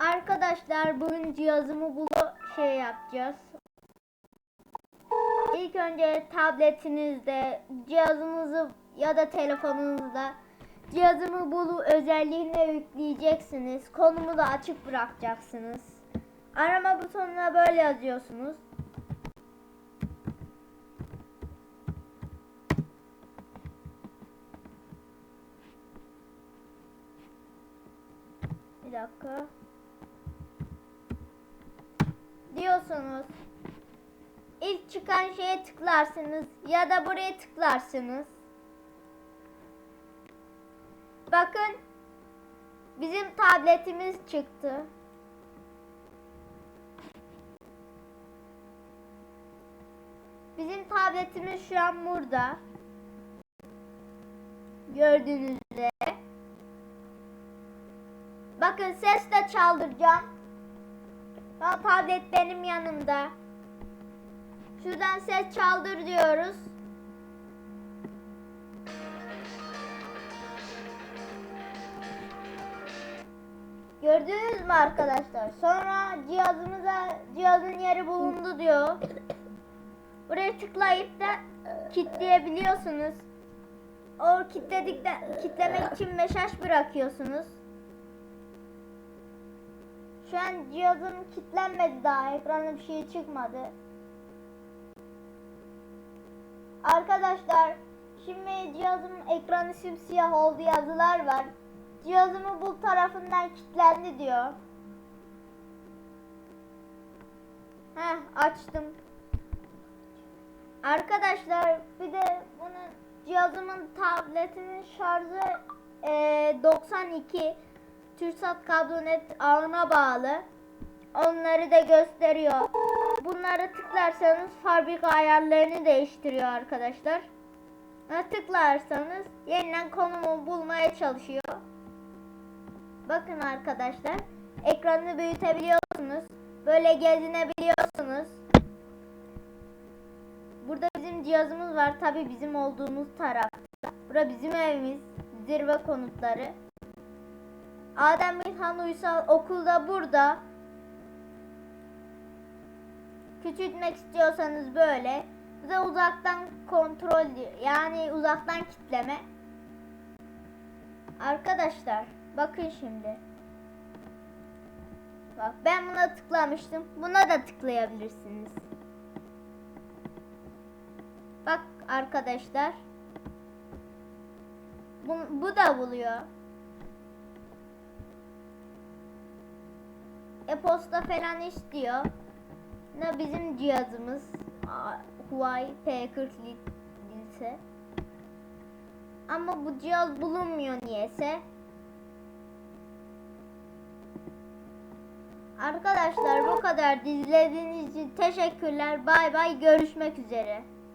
Arkadaşlar bugün cihazımı bulu şey yapacağız. İlk önce tabletinizde cihazınızı ya da telefonunuzda cihazımı bulu özelliğine yükleyeceksiniz. Konumu da açık bırakacaksınız. Arama butonuna böyle yazıyorsunuz. Bir dakika. Diyorsunuz. İlk çıkan şeye tıklarsınız ya da buraya tıklarsınız. Bakın bizim tabletimiz çıktı. Bizim tabletimiz şu an burada. Gördüğünüz üzere. Bakın ses de çaldıracağım. Ya tablet benim yanımda. Şuradan ses çaldır diyoruz. Gördünüz mü arkadaşlar? Sonra cihazımıza cihazın yeri bulundu diyor. Buraya tıklayıp da kilitleyebiliyorsunuz. O kilitledikten kilitlemek için mesaj bırakıyorsunuz. Şu an cihazım kilitlenmedi daha. Ekranda bir şey çıkmadı. Arkadaşlar şimdi cihazımın ekranı simsiyah oldu yazılar var. Cihazımı bu tarafından kilitlendi diyor. Heh açtım. Arkadaşlar bir de bunun cihazımın tabletinin şarjı eee, 92 TürkSat kablonet ağına bağlı. Onları da gösteriyor. Bunlara tıklarsanız fabrika ayarlarını değiştiriyor arkadaşlar. Buna tıklarsanız yeniden konumu bulmaya çalışıyor. Bakın arkadaşlar. Ekranını büyütebiliyorsunuz. Böyle gezinebiliyorsunuz. Burada bizim cihazımız var. Tabi bizim olduğumuz tarafta. Bura bizim evimiz. Zirve konutları. Adem İlhan Uysal okulda burada. Küçültmek istiyorsanız böyle. Bu da uzaktan kontrol. Yani uzaktan kitleme. Arkadaşlar bakın şimdi. Bak ben buna tıklamıştım. Buna da tıklayabilirsiniz. Bak arkadaşlar. Bu, bu da buluyor. E-posta falan istiyor. Ne bizim cihazımız Huawei P40 ise. Ama bu cihaz bulunmuyor niyese. Arkadaşlar bu kadar izlediğiniz için teşekkürler. Bay bay görüşmek üzere.